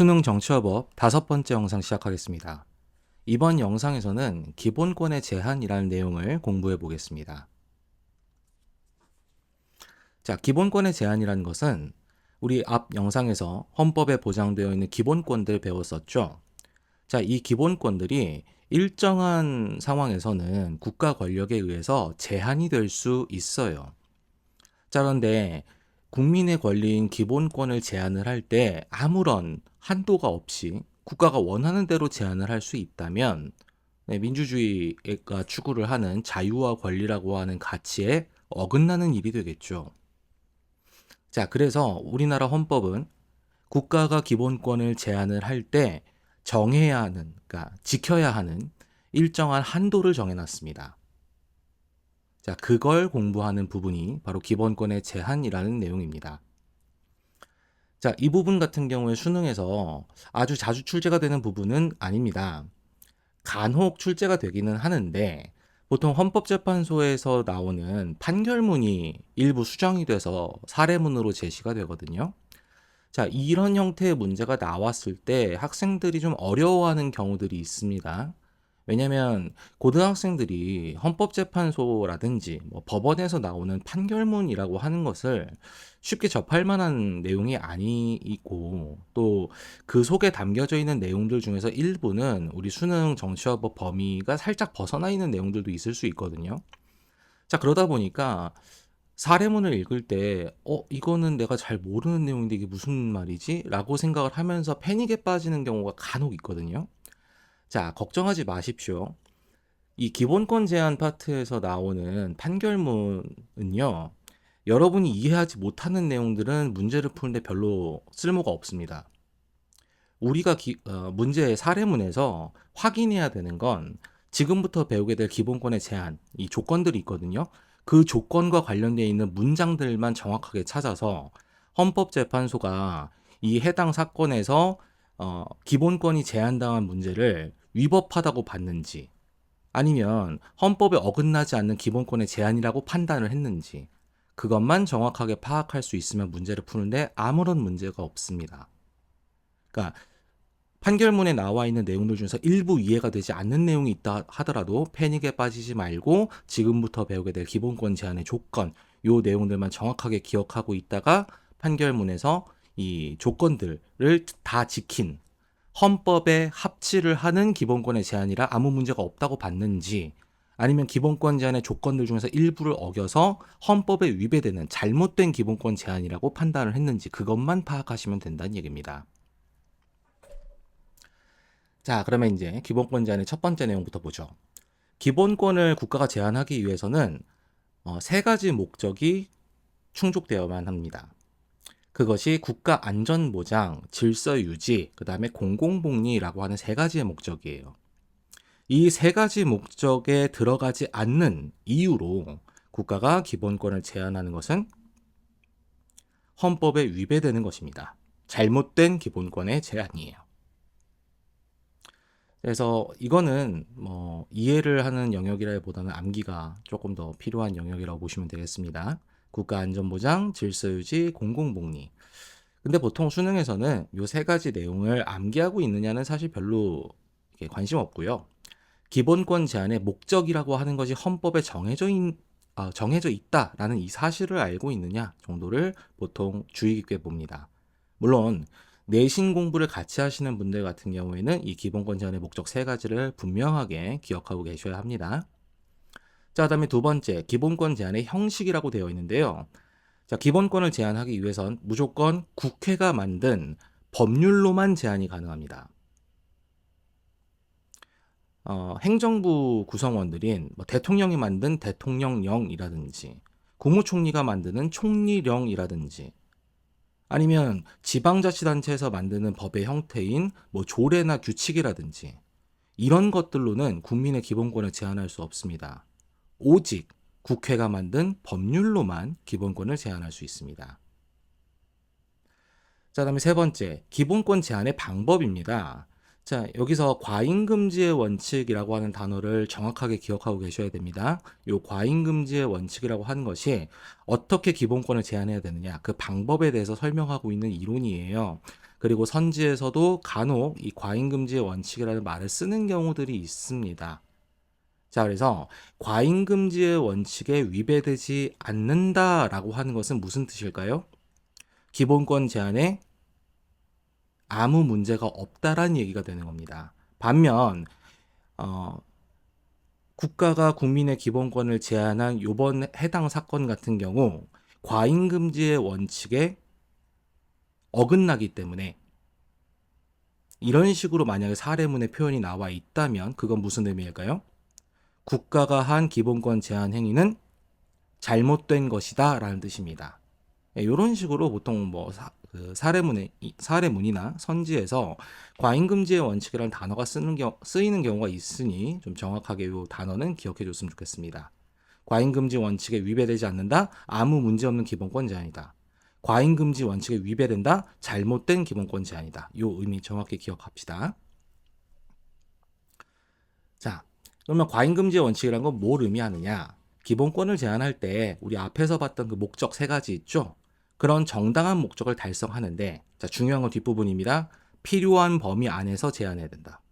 수능 정치화법 다섯 번째 영상 시작하겠습니다. 이번 영상에서는 기본권의 제한이라는 내용을 공부해 보겠습니다. 자, 기본권의 제한이라는 것은 우리 앞 영상에서 헌법에 보장되어 있는 기본권들 배웠었죠. 자, 이 기본권들이 일정한 상황에서는 국가 권력에 의해서 제한이 될 수 있어요. 자, 그런데 국민의 권리인 기본권을 제한을 할 때 아무런 한도가 없이 국가가 원하는 대로 제한을 할 수 있다면 네, 민주주의가 추구를 하는 자유와 권리라고 하는 가치에 어긋나는 일이 되겠죠. 자, 그래서 우리나라 헌법은 국가가 기본권을 제한을 할 때 정해야 하는, 그러니까 지켜야 하는 일정한 한도를 정해놨습니다. 자, 그걸 공부하는 부분이 바로 기본권의 제한이라는 내용입니다. 자, 이 부분 같은 경우에 수능에서 아주 자주 출제가 되는 부분은 아닙니다. 간혹 출제가 되기는 하는데 보통 헌법재판소에서 나오는 판결문이 일부 수정이 돼서 사례문으로 제시가 되거든요. 자, 이런 형태의 문제가 나왔을 때 학생들이 좀 어려워하는 경우들이 있습니다. 왜냐면 고등학생들이 헌법재판소라든지 뭐 법원에서 나오는 판결문이라고 하는 것을 쉽게 접할 만한 내용이 아니고 또 그 속에 담겨져 있는 내용들 중에서 일부는 우리 수능 정치화법 범위가 살짝 벗어나 있는 내용들도 있을 수 있거든요. 자, 그러다 보니까 사례문을 읽을 때, 어, 이거는 내가 잘 모르는 내용인데 이게 무슨 말이지? 라고 생각을 하면서 패닉에 빠지는 경우가 간혹 있거든요. 자, 걱정하지 마십시오. 이 기본권 제한 파트에서 나오는 판결문은요, 여러분이 이해하지 못하는 내용들은 문제를 푸는데 별로 쓸모가 없습니다. 우리가 기, 어, 문제의 사례문에서 확인해야 되는 건 지금부터 배우게 될 기본권의 제한, 이 조건들이 있거든요. 그 조건과 관련되어 있는 문장들만 정확하게 찾아서 헌법재판소가 이 해당 사건에서 어, 기본권이 제한당한 문제를 위법하다고 봤는지 아니면 헌법에 어긋나지 않는 기본권의 제한이라고 판단을 했는지 그것만 정확하게 파악할 수 있으면 문제를 푸는데 아무런 문제가 없습니다. 그러니까 판결문에 나와 있는 내용들 중에서 일부 이해가 되지 않는 내용이 있다 하더라도 패닉에 빠지지 말고 지금부터 배우게 될 기본권 제한의 조건, 요 내용들만 정확하게 기억하고 있다가 판결문에서 이 조건들을 다 지킨 헌법에 합치를 하는 기본권의 제한이라 아무 문제가 없다고 봤는지 아니면 기본권 제한의 조건들 중에서 일부를 어겨서 헌법에 위배되는 잘못된 기본권 제한이라고 판단을 했는지 그것만 파악하시면 된다는 얘기입니다. 자, 그러면 이제 기본권 제한의 첫 번째 내용부터 보죠. 기본권을 국가가 제한하기 위해서는 어, 세 가지 목적이 충족되어야만 합니다. 그것이 국가 안전 보장, 질서 유지, 그 다음에 공공 복리라고 하는 세 가지의 목적이에요. 이 세 가지 목적에 들어가지 않는 이유로 국가가 기본권을 제한하는 것은 헌법에 위배되는 것입니다. 잘못된 기본권의 제한이에요. 그래서 이거는 뭐 이해를 하는 영역이라기보다는 암기가 조금 더 필요한 영역이라고 보시면 되겠습니다. 국가안전보장, 질서유지, 공공복리. 근데 보통 수능에서는 요 세 가지 내용을 암기하고 있느냐는 사실 별로 관심 없고요. 기본권 제한의 목적이라고 하는 것이 헌법에 정해져, 있, 아, 정해져 있다라는 이 사실을 알고 있느냐 정도를 보통 주의 깊게 봅니다. 물론 내신 공부를 같이 하시는 분들 같은 경우에는 이 기본권 제한의 목적 세 가지를 분명하게 기억하고 계셔야 합니다. 자, 그다음에 두 번째, 기본권 제한의 형식이라고 되어 있는데요. 자, 기본권을 제한하기 위해선 무조건 국회가 만든 법률로만 제한이 가능합니다. 어, 행정부 구성원들인 뭐 대통령이 만든 대통령령이라든지 국무총리가 만드는 총리령이라든지 아니면 지방자치단체에서 만드는 법의 형태인 뭐 조례나 규칙이라든지 이런 것들로는 국민의 기본권을 제한할 수 없습니다. 오직 국회가 만든 법률로만 기본권을 제한할 수 있습니다. 자, 다음에 세 번째, 기본권 제한의 방법입니다. 자, 여기서 과잉금지의 원칙이라고 하는 단어를 정확하게 기억하고 계셔야 됩니다. 이 과잉금지의 원칙이라고 하는 것이 어떻게 기본권을 제한해야 되느냐, 그 방법에 대해서 설명하고 있는 이론이에요. 그리고 선지에서도 간혹 이 과잉금지의 원칙이라는 말을 쓰는 경우들이 있습니다. 자, 그래서 과잉금지의 원칙에 위배되지 않는다라고 하는 것은 무슨 뜻일까요? 기본권 제한에 아무 문제가 없다라는 얘기가 되는 겁니다. 반면 어, 국가가 국민의 기본권을 제한한 요번 해당 사건 같은 경우 과잉금지의 원칙에 어긋나기 때문에 이런 식으로 만약에 사례문의 표현이 나와 있다면 그건 무슨 의미일까요? 국가가 한 기본권 제한 행위는 잘못된 것이다 라는 뜻입니다. 이런 식으로 보통 뭐 사, 그 사례문에, 이- 사례문이나 선지에서 과잉금지의 원칙이라는 단어가 쓰는 경, 쓰이는 경우가 있으니 좀 정확하게 이 단어는 기억해 줬으면 좋겠습니다. 과잉금지 원칙에 위배되지 않는다. 아무 문제 없는 기본권 제한이다. 과잉금지 원칙에 위배된다. 잘못된 기본권 제한이다. 이 의미 정확히 기억합시다. 자, 그러면 과잉금지의 원칙이란 건 뭘 의미하느냐? 기본권을 제한할 때 우리 앞에서 봤던 그 목적 세 가지 있죠? 그런 정당한 목적을 달성하는데, 자, 중요한 건 뒷부분입니다. 필요한 범위 안에서 제한해야 된다.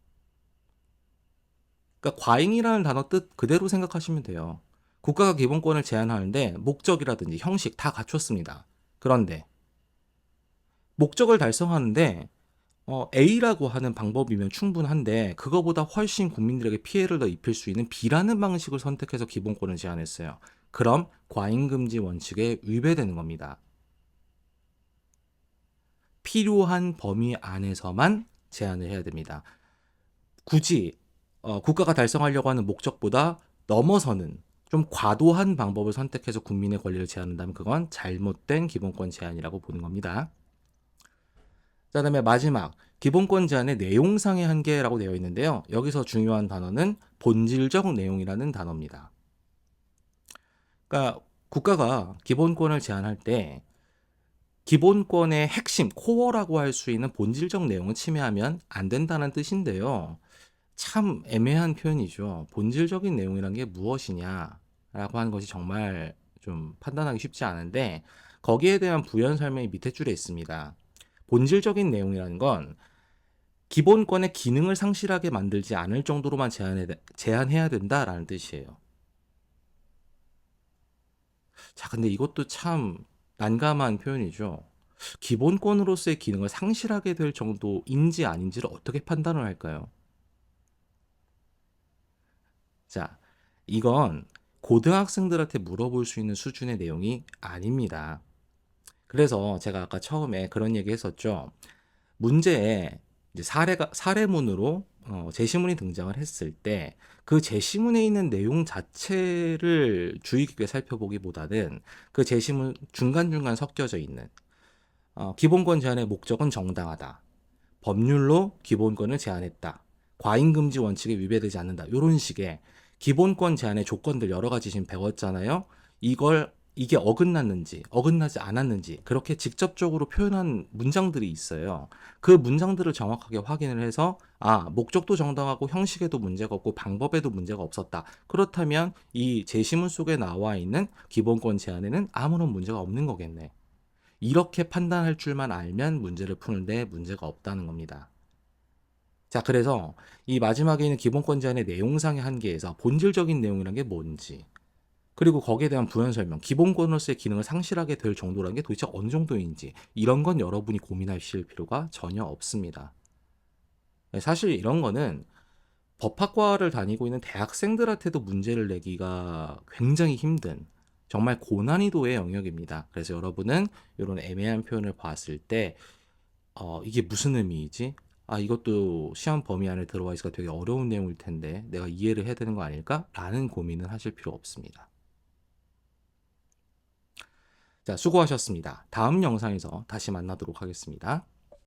그러니까 과잉이라는 단어 뜻 그대로 생각하시면 돼요. 국가가 기본권을 제한하는데 목적이라든지 형식 다 갖췄습니다. 그런데 목적을 달성하는데 어, A라고 하는 방법이면 충분한데 그거보다 훨씬 국민들에게 피해를 더 입힐 수 있는 B라는 방식을 선택해서 기본권을 제한했어요. 그럼 과잉금지 원칙에 위배되는 겁니다. 필요한 범위 안에서만 제한을 해야 됩니다. 굳이 어, 국가가 달성하려고 하는 목적보다 넘어서는 좀 과도한 방법을 선택해서 국민의 권리를 제한한다면 그건 잘못된 기본권 제한이라고 보는 겁니다. 자, 그다음에 마지막 기본권 제한의 내용상의 한계라고 되어 있는데요. 여기서 중요한 단어는 본질적 내용이라는 단어입니다. 그러니까 국가가 기본권을 제한할 때 기본권의 핵심, 코어라고 할 수 있는 본질적 내용을 침해하면 안 된다는 뜻인데요. 참 애매한 표현이죠. 본질적인 내용이란 게 무엇이냐라고 하는 것이 정말 좀 판단하기 쉽지 않은데 거기에 대한 부연 설명이 밑에 줄에 있습니다. 본질적인 내용이라는 건 기본권의 기능을 상실하게 만들지 않을 정도로만 제한해, 제한해야 된다라는 뜻이에요. 자, 근데 이것도 참 난감한 표현이죠. 기본권으로서의 기능을 상실하게 될 정도인지 아닌지를 어떻게 판단을 할까요? 자, 이건 고등학생들한테 물어볼 수 있는 수준의 내용이 아닙니다. 그래서 제가 아까 처음에 그런 얘기 했었죠. 문제에 사례가, 사례문으로 어, 제시문이 등장을 했을 때 그 제시문에 있는 내용 자체를 주의 깊게 살펴보기보다는 그 제시문 중간중간 섞여져 있는 어, 기본권 제한의 목적은 정당하다. 법률로 기본권을 제한했다. 과잉금지 원칙에 위배되지 않는다. 이런 식의 기본권 제한의 조건들 여러 가지 지금 배웠잖아요. 이걸 이게 어긋났는지 어긋나지 않았는지 그렇게 직접적으로 표현한 문장들이 있어요. 그 문장들을 정확하게 확인을 해서 아 목적도 정당하고 형식에도 문제가 없고 방법에도 문제가 없었다. 그렇다면 이 제시문 속에 나와 있는 기본권 제한에는 아무런 문제가 없는 거겠네. 이렇게 판단할 줄만 알면 문제를 푸는데 문제가 없다는 겁니다. 자, 그래서 이 마지막에 있는 기본권 제한의 내용상의 한계에서 본질적인 내용이란 게 뭔지, 그리고 거기에 대한 부연 설명, 기본권으로서의 기능을 상실하게 될 정도라는 게 도대체 어느 정도인지, 이런 건 여러분이 고민하실 필요가 전혀 없습니다. 네, 사실 이런 거는 법학과를 다니고 있는 대학생들한테도 문제를 내기가 굉장히 힘든 정말 고난이도의 영역입니다. 그래서 여러분은 이런 애매한 표현을 봤을 때, 어, 이게 무슨 의미이지? 아, 이것도 시험 범위 안에 들어와 있어서 되게 어려운 내용일 텐데 내가 이해를 해야 되는 거 아닐까? 라는 고민은 하실 필요 없습니다. 자, 수고하셨습니다. 다음 영상에서 다시 만나도록 하겠습니다.